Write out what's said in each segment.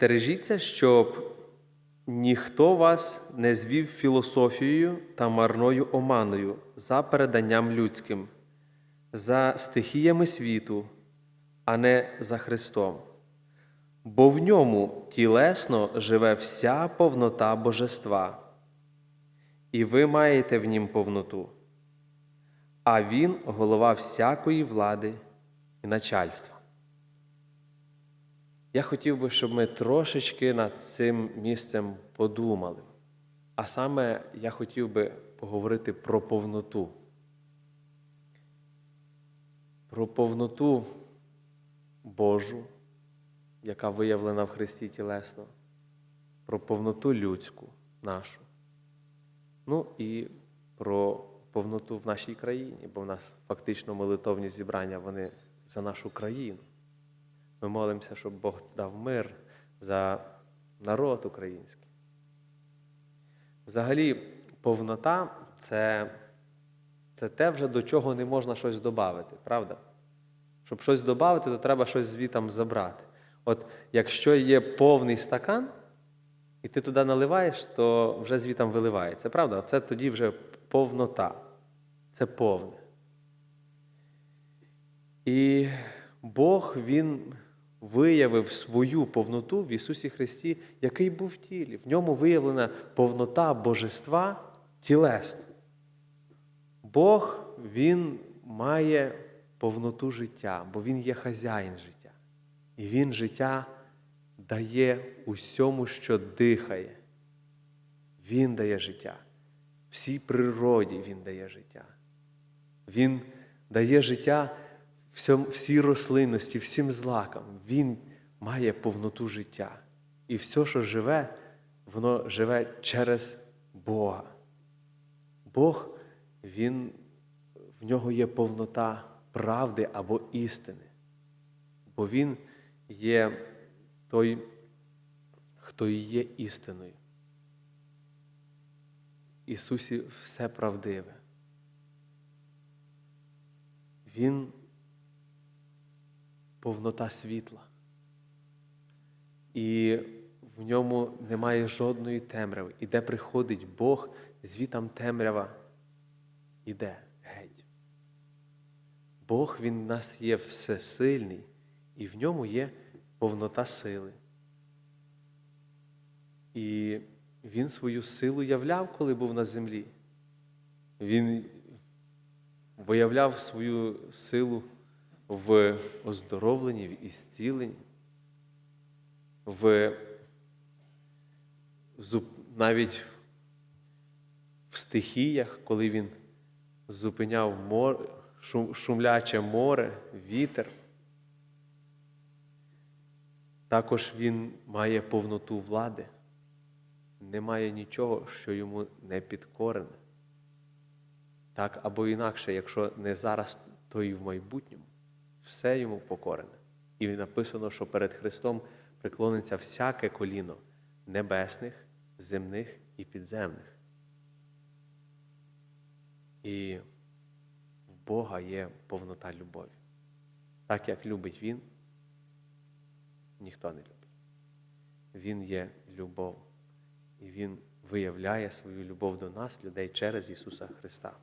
Стережіться, щоб ніхто вас не звів філософією та марною оманою за переданням людським, за стихіями світу, а не за Христом. Бо в ньому тілесно живе вся повнота божества, і ви маєте в нім повноту, а Він голова всякої влади і начальства. Я хотів би, щоб ми трошечки над цим місцем подумали. А саме я хотів би поговорити про повноту. Про повноту Божу, яка виявлена в Христі тілесно, про повноту людську нашу. Ну і про повноту в нашій країні, бо в нас фактично молитовні зібрання вони за нашу країну. Ми молимося, щоб Бог дав мир за народ український. Взагалі, повнота це, це те, вже до чого не можна щось додати, правда? Щоб щось додати, то треба щось звітам забрати. От якщо є повний стакан, і ти туди наливаєш, то вже звітам виливається. Правда? Це тоді вже повнота. Це повне. І Бог Він виявив свою повноту в Ісусі Христі, який був в тілі. В ньому виявлена повнота божества тілесно. Бог Він має повноту життя, бо Він є хазяїн життя. І Він життя дає усьому, що дихає. Він дає життя. Всій природі Він дає життя. Він дає життя всій рослинності, всім злакам. Він має повноту життя. І все, що живе, воно живе через Бога. Бог, Він, в нього є повнота правди або істини. Бо Він є той, хто і є істиною. Ісусі все правдиве. Він повнота світла. І в ньому немає жодної темряви. І де приходить Бог, звітам темрява іде геть. Бог Він в нас є всесильний, і в ньому є повнота сили. І Він свою силу являв, коли був на землі. Він виявляв свою силу в оздоровленні, в ісціленні, в навіть в стихіях, коли він зупиняв море, шум, шумляче море, вітер. Також він має повноту влади. Немає нічого, що йому не підкорене. Так або інакше, якщо не зараз, то і в майбутньому, все йому покорене. І написано, що перед Христом приклониться всяке коліно небесних, земних і підземних. І в Бога є повнота любові. Так як любить Він, ніхто не любить. Він є любов. І Він виявляє свою любов до нас, людей, через Ісуса Христа.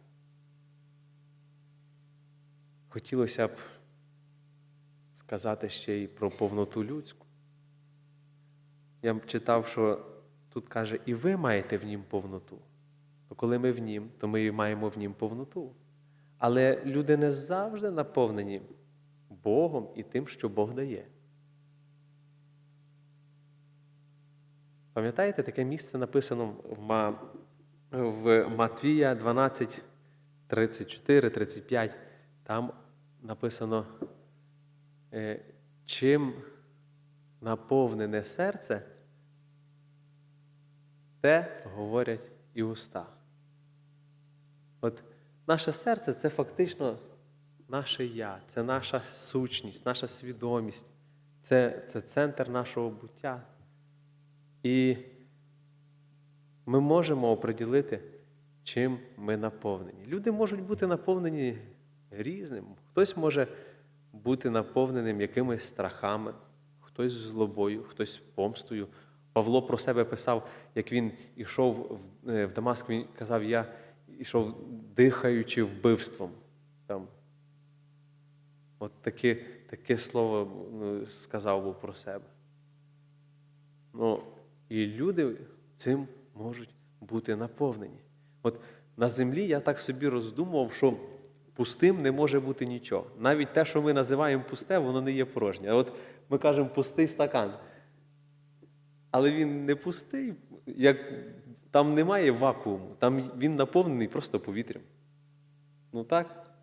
Хотілося б сказати ще й про повноту людську. Я читав, що тут каже, і ви маєте в нім повноту. То коли ми в нім, то ми маємо в нім повноту. Але люди не завжди наповнені Богом і тим, що Бог дає. Пам'ятаєте, таке місце написано в, Матвія 12, 34, 35. Там написано, чим наповнене серце, те говорять і уста. От наше серце це фактично наше я, це наша сущність, наша свідомість, це, це центр нашого буття. І ми можемо оприділити, чим ми наповнені. Люди можуть бути наповнені різним. Хтось може бути наповненим якимись страхами, хтось злобою, хтось помстою. Павло про себе писав, як він ішов в, е, Дамаск, він казав, я ішов дихаючи вбивством. Там. От таке, таке слово ну, сказав був про себе. Ну, і люди цим можуть бути наповнені. От на землі я так собі роздумував, що пустим не може бути нічого. Навіть те, що ми називаємо пусте, воно не є порожнє. От ми кажемо пустий стакан. Але він не пустий, як там немає вакууму, там він наповнений просто повітрям. Ну так?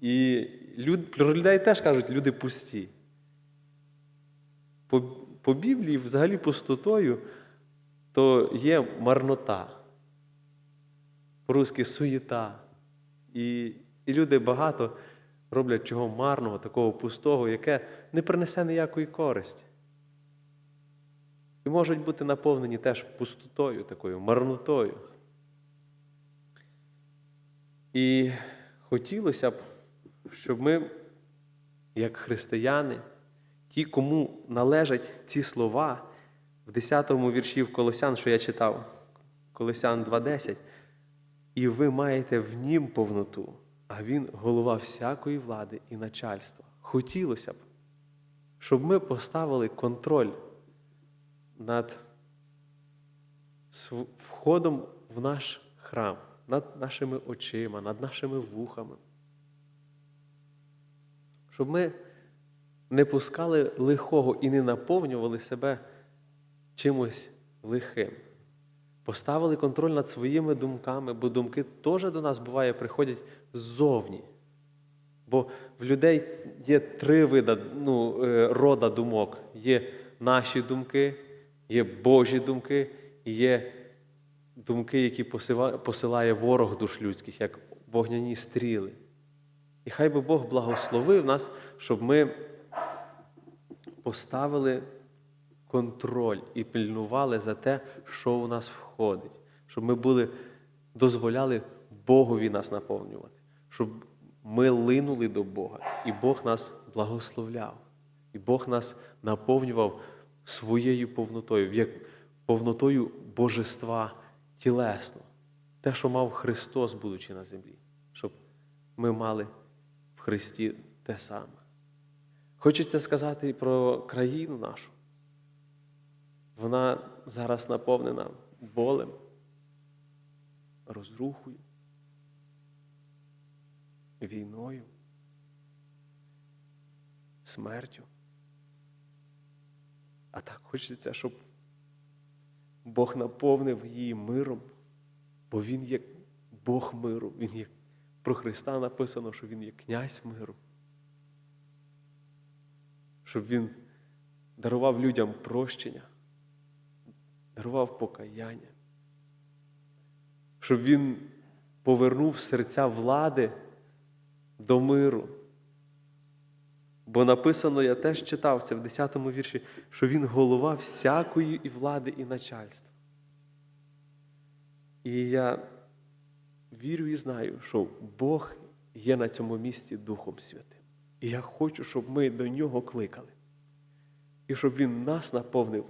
І люд, про людей теж кажуть, люди пусті. По, по Біблії, взагалі, пустотою, то є марнота. По-русски суєта. І, і люди багато роблять чого марного, такого пустого, яке не принесе ніякої користі. І можуть бути наповнені теж пустотою, такою марнотою. І хотілося б, щоб ми, як християни, ті, кому належать ці слова, в 10-му вірші в Колосян, що я читав, Колосян 2.10, і ви маєте в нім повноту, а він голова всякої влади і начальства. Хотілося б, щоб ми поставили контроль над входом в наш храм, над нашими очима, над нашими вухами. Щоб ми не пускали лихого і не наповнювали себе чимось лихим. Поставили контроль над своїми думками, бо думки теж до нас буває приходять ззовні. Бо в людей є три вида, ну, е, рода думок: є наші думки, є Божі думки, є думки, які посилає ворог душ людських, як вогняні стріли. І хай би Бог благословив нас, щоб ми поставили контроль і пильнували за те, що у нас входить, щоб ми були, дозволяли Богові нас наповнювати, щоб ми линули до Бога, і Бог нас благословляв, і Бог нас наповнював своєю повнотою, як повнотою божества тілесно, те, що мав Христос, будучи на землі, щоб ми мали в Христі те саме. Хочеться сказати про країну нашу. Вона зараз наповнена болем, розрухою, війною, смертю. А так хочеться, щоб Бог наповнив її миром, бо Він є Бог миру, Він є про Христа написано, що Він є князь миру. Щоб Він дарував людям прощення, дарував покаяння, щоб Він повернув серця влади до миру. Бо написано, я теж читав це в 10-му вірші, що він голова всякої і влади, і начальства. І я вірю і знаю, що Бог є на цьому місці Духом Святим. І я хочу, щоб ми до нього кликали. І щоб Він нас наповнив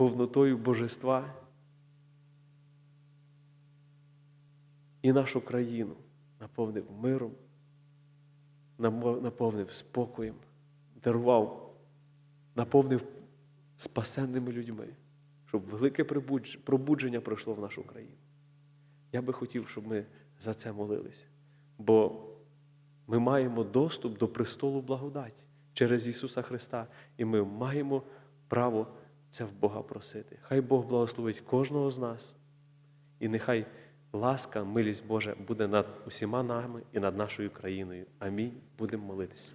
повнотою божества і нашу країну наповнив миром, наповнив спокоєм, дарував, наповнив спасенними людьми, щоб велике пробудження пройшло в нашу країну. Я би хотів, щоб ми за це молилися. Бо ми маємо доступ до престолу благодаті через Ісуса Христа, і ми маємо право це в Бога просити. Хай Бог благословить кожного з нас, і нехай ласка, милість Божа буде над усіма нами і над нашою країною. Амінь. Будемо молитися.